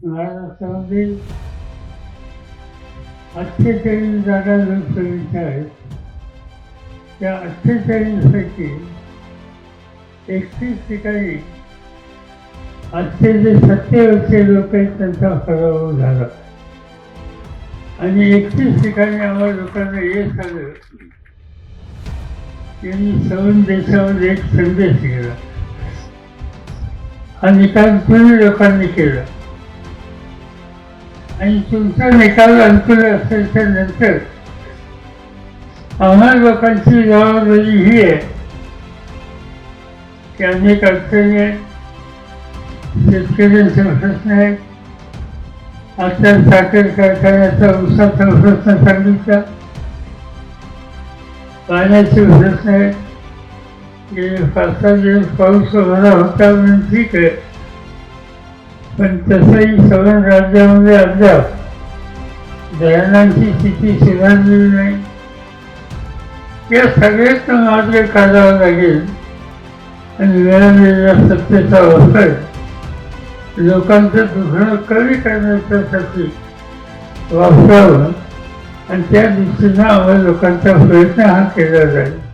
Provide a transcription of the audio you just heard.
महाराष्ट्रामध्ये अठ्ठेचाळीस जागा लोकसभेच्या आहेत. त्या अठ्ठेचाळीसपैकी एकतीस ठिकाणी आजचे जे सत्तेवरचे लोक आहेत त्यांचा पराभव झाला. आणि एकतीस ठिकाणी आम्हाला लोकांना यश आलं. त्यांनी सवन देशामध्ये एक संदेश केला हा निकाल लोकांनी केला. आणि तुमचा निकाल अनुकूल असेलच्या नंतर. आम्हा लोकांची जबाबदारी ही आहे की अनेक अडचणी आहेत शेतकऱ्यांचे प्रश्न आहेत आता साखर कारखान्याचा उसाचा प्रश्न सांगितला. पाण्याचे प्रश्न आहेत गेले पाच सहा दिवस पाऊस होणार होता म्हणून ठीक आहे. पण तसंही सगळं राज्यामध्ये अद्याप धरणांची स्थिती सुधारलेली नाही. या सगळ्यात मार्ग काढावा लागेल आणि मिळालेल्या सत्तेचा वापर लोकांचं दुखणं कमी करण्याच्यासाठी वापरावं आणि त्या दृष्टीनं आम्हाला लोकांचा प्रयत्न हा केला जाईल.